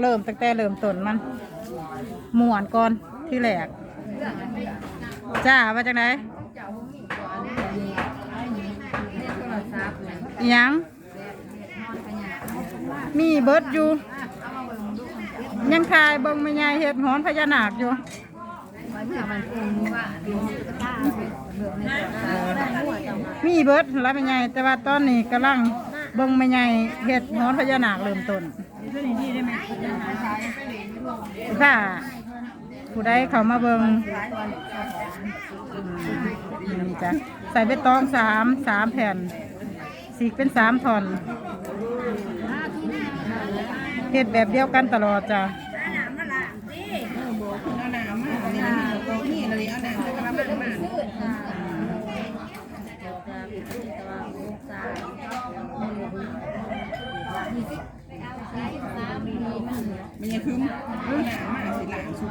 เริ่มตั้งแต่เริ่มต้นมันม่วนก่อนที่แรกจ้าว่าจังไดอิหยังมีเบิร์ดอยู่ ยังทายเบิ่งไม่ใหญ่เฮ็ดหอนพญานาคอยู่มีเบิร์ดแล้วไม่ใหญ่แต่ว่าตอนนี้กำลัง เบิ่งไม่ใหญ่เฮ็ดหอนพญานาคเริ่มต้นค่ะผู้ใดเขามาเบิ่งนี่จ้ะใส่ใบตองสามสามแผ่นสีกเป็นสามท่อนเฮ็ดแบบเดียวกันตลอดจ้ะ มันยังคืมเรื่องหนามาสิหลังสุด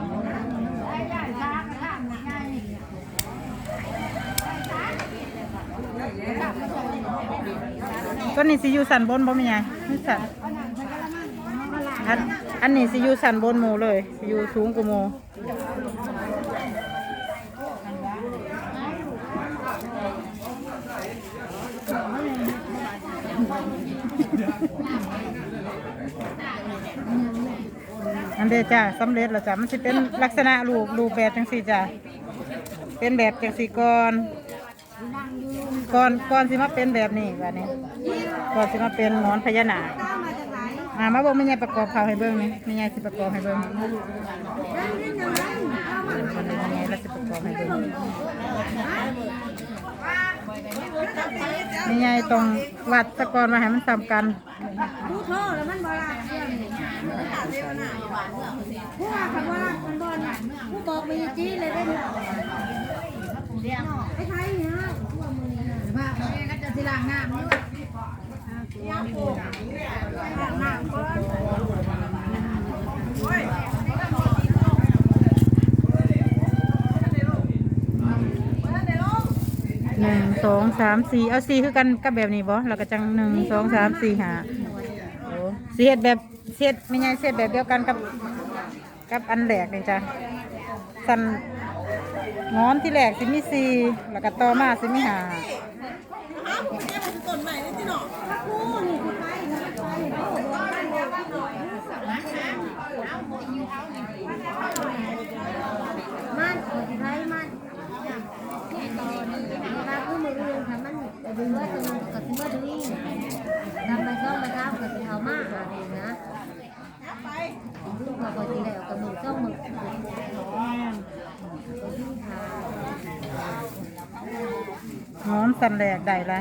ต้นนี้สิอยู่สันบนบ่มีไงนี่สันอันอันนี้สิอยู่สันบนหมูเลยสิอยู่สูงกว่าหมู อันเดจ้าสำเร็จแล้วจ้ะมันจะเป็นลักษณะรูปรูปแบบจังสี่จ้ะเป็นแบบจังสี่ก่อนก่อนก่อนสิมาเป็นแบบนี้แบบนี้ก่อนสิมาเป็นหมอนพญานาคอ่ามาบอกไม่ใหญ่ประกอบเขาให้เบิ้งนี่ไม่ใหญ่สิประกอบให้เบิ้งไม่ใหญ่แล้วสิประกอบให้เบิ้งไม่ใหญ่ตรงวัดตะกอนมาให้มันซ้ำกันผู้โทษแล้วมันบราเรื่องนี้ ผู้ว่าคำว่ามันบอลผู้บอกมีจี้เลยได้ไหมไปไทยเนี่ยทั่วมือเนี่ยว่าแม่ก็จะสิล้างน้ำนี่ล้างน้ำก่อนหนึ่งสองสามสี่เอาสี่คือกันกับแบบนี้บ่แล้วก็จังหนึ่งสองสามสี่หาโอ้สี่เฮ็ดแบบ เช็ดไม่ใช่เช็ดแบบเดียวกันกับกับอันแหลกนี่จ้ะสันงอนที่แหลกสิมีสี่แล้วก็ต่อมาสิมีห้า มันไทยมันมาคือมืออื่นค่ะมันดึงว่าจะมันกับเมื่อดีทำไปซ้อมไปท้ากับเอามาอะไรนะลูกเราปกติแล้วกับมือซ้อมมือ งอน สันแรกได้ละ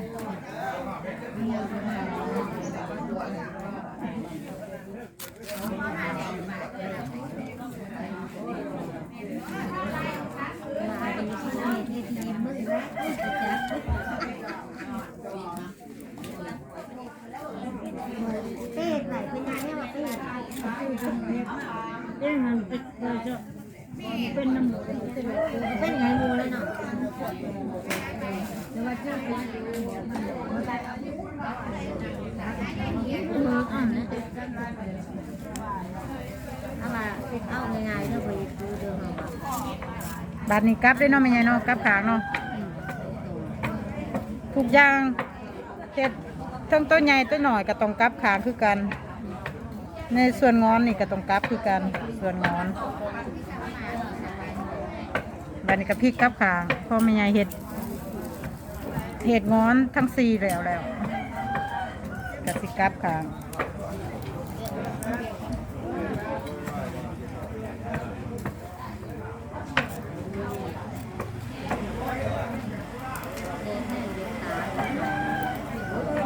มาดีที่นี่ที่ที่มือนะเป็ดไหลเป็นยังไงวะเป็ดเป็นมันเป็ดจะเป็นน้ำหมูเป็นไงมูแล้ว เอามาเอาง่ายๆแล้วไปดูเดิมเอาบาดนี้กลับได้เนาะไม่ใช่เนาะกลับขางเนาะทุกอย่างเฮ็ดทั้งต้นใหญ่ต้นหน่อยก็ต้องกลับขางคือกัน ในส่วนงอนนี่ก็ต้องกลับคือกัน ส่วนงอน บาดนี้ก็พลิกกลับขางพ่อไม่ใหญ่เห็ด เห็ดงอนทั้งสี่แล้วแล้วก็สิกับขาง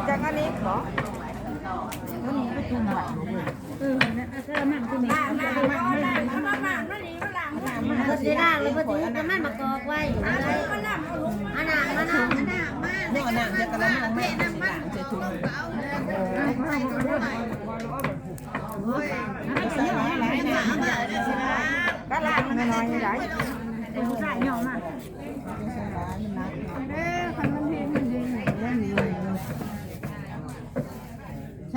จากอันนี้ขอ เออนะเสื้อมันที่มีมันจะได้มันก็จะได้เลยพอดีก็มันมากอกไว้อันนั้นอันนั้นอันนั้นอันนั้นเรื่องอันนั้นจะกระลังแม่สิหลังจะถุงใส่หลายหลายหนาก็ลากน้อยหลายผู้ชายยอมมากอ่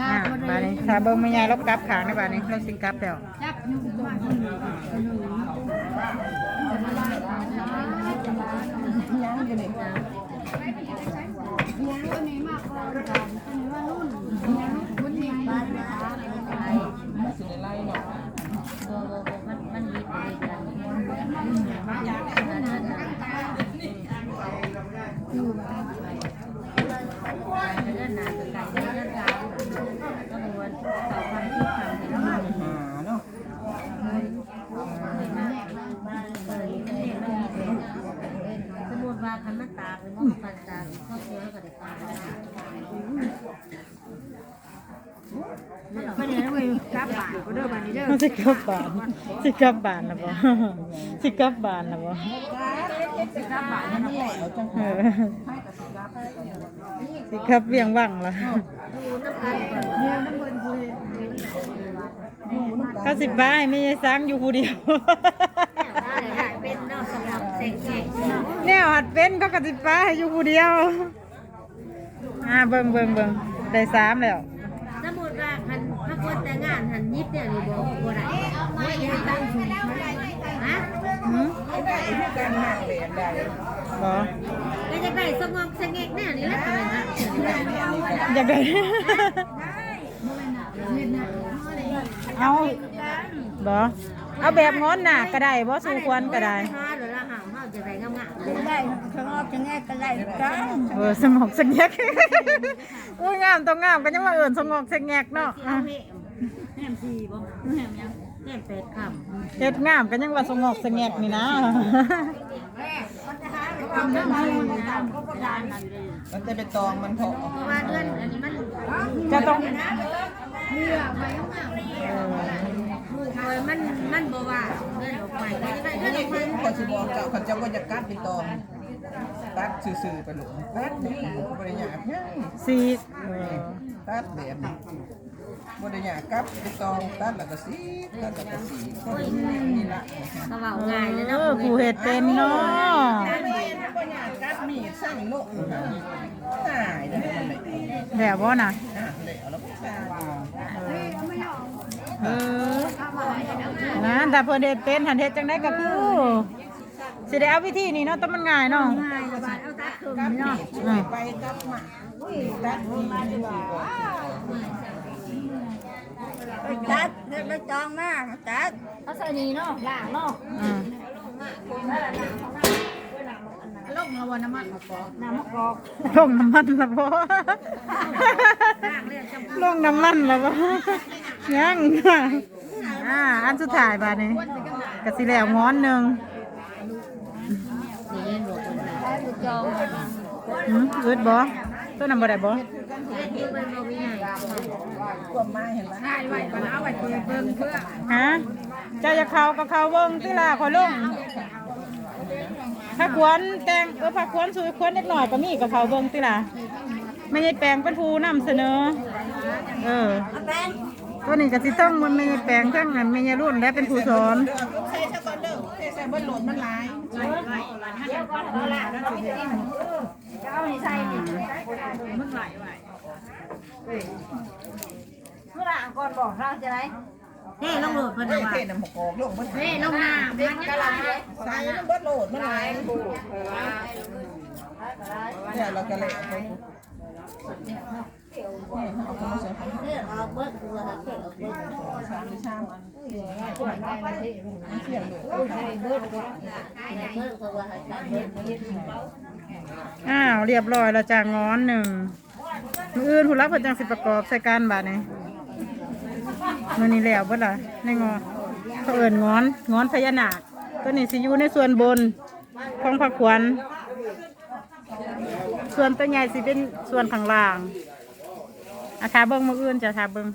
าบาดนี้ถ้าเบิ่งแม่ยายเรากลับขางในบาดนี้เราสิงกลับแล้วจับอยู่ตรงนี้บ้านนะคะไปโอ้มันมันมีกันอยู่เรื่องนานกับการเรื่องการก็มวนต่อความคิดความเห็น หาเนาะ สมมติว่าคันมันตาเป็นมันปันตาครอบครัวก็ได้ตาไม่ได้ไม่กลับบ้านก็ เด้อบ้านนี้เด้อสิกลับบ้านสิกลับบ้านนะบ่สิกลับบ้านนะบ่สิกลับบ้านนี่แหล้วจังเออสิกลับเวียงวังล่ะดูน้ำกันก่อนเนี่ยน้ำเบิ่นคุยก็สิบายไม่ใช่สังอยู่ผู้เดียวเนเนาะสำหรับเซ็กเซ็กเนาะแนวหัดเป็นก็กสิบาอยู่ผู้เดียว อ่าเบิ่งเบิ่งเบิ่งได้สามแล้ว สมมติว่าคันพระคนแต่งง เนี่ยนี่บ่บ่ได้ไม่ได้ตั้งชุมฮะหืมได้คือการหากแบบใดบ่ก็จะได้สงบสงกแน่นี่แหละทำไมฮะอยากได้เอาบ่เอาแบบงอนน้าก็ได้บ่สู้ควรก็ได้หาหรือละหามเฮาจะได้งามๆได้ข้างนอกจะแง่ก็ได้กันเออสงอกสงแงกอุ้ยงามต้องงามก็ยังว่าเอิ้นสงอกสงแงกเนาะ แหมสี่บ่แหมยังแหมเป็ดคำเฮ็ดงามก็ยังว่าสงอกสงแงกนี่นะทำน้ำมันน้ำก็ประดานมันจะไปตองมันเถาะเพราะว่าเดือนอันนี้มันจะต้องโดยมันมันบ่ว่าเดือนออกไปก็จะได้เดือนออกไปขอสิบอกเจ้าเขาจะบ่จะกัดไปตอง ตัดซื่อๆไปหลงตัดนี่บ่ได้ยากยังสีเออตัดแบบนี้บ่ได้ยากกับไปตองตัดแล้วก็สีตัดแล้วก็สีนี่ละก็เว้าง่ายเลยเอเนาะอผู้เฮ็ดเป็นเนาะตัดเองบ่ยากกัดมีดสั่งโลกตายได้มันได้แล้วบ่น่ะอะ แล้วแล้วตายเออนะถ้าเพิ่นเฮ็ดเป็นหันเฮ็ดจังได๋ก็คือ สิได้เอาวิธีนี้เนาะแต่มันง่ายเนาะง่ายกว่าบาดเอาตัดคืนกับเนาะมีดช่วยไปกับหมาตัดมีดดีกว่าตัดเฮ็ดใบตองมาตัดเอาใส่นี่เนาะล้างเนาะอืมลงเอาวันน้ำมันน้ำมะกอกลงน้ำมันละบ่ล้างเลยจำลงน้ำมันละบ่ยังอ่าอันสุดท้ายบาดนี้ก็สิแล้วง้อนหนึง นี่เย็นบอกคนไหน จองหืมอึดบ่ตัวนั้นบ่ได้บ่เย็นอยู่เป็นบ่มีใหญ่ควบมาเห็นไหมใช่ไว้ก็เอาไว้เพื่อเพิ่มเพื่อฮะเจ้าจะเข้าก็เข้าเบิ่งติล่ะขอลงถ้าควรแต่งเออถ้าควรสวยควรเล็กหน่อยก็มีก็เข้าเบิ่งติล่ะไม่ใช่แปลงเป็นผู้นำเสนอ เออตัวนี้ก็สิต้องมันไม่ใช่แปลงทั้งนั้นไม่ใช่รุ่นและเป็นผู้สอน เด้อใส่ซะก่อนเด้อใส่ใส่บนโหลดมันหลายเมื่อไหร่ก่อนบอกเราจะไรเฮ้ลงโหลดเพิ่นว่าเทน้ำหกอกลงมันเฮ้ลงน้ำมันกะลาใส่มันเบิดโหลดมันหลายเนี่ยเราจะเละไปเอาเข้ามาใส่ของเพื่อเอาเบิดตัวเพื่อเอาเบิดชามชามเพื่ อ้าวเรียบร้อยแล้วจ้างอนหนึ่งมืออื่นผู้รับเพิ่นจังสิประกอบใส่การบาดนี้มื้อนี้แล้วเบิดล่ะในงอเขาเอิ้นงอนงอนพญานาคตัวนี้สิอยู่ในส่วนบนของพระขวัญส่วนตัวใหญ่สิเป็นส่วนข้างล่างอาทาเบิ่งมืออื่นจะทาเบิ่ง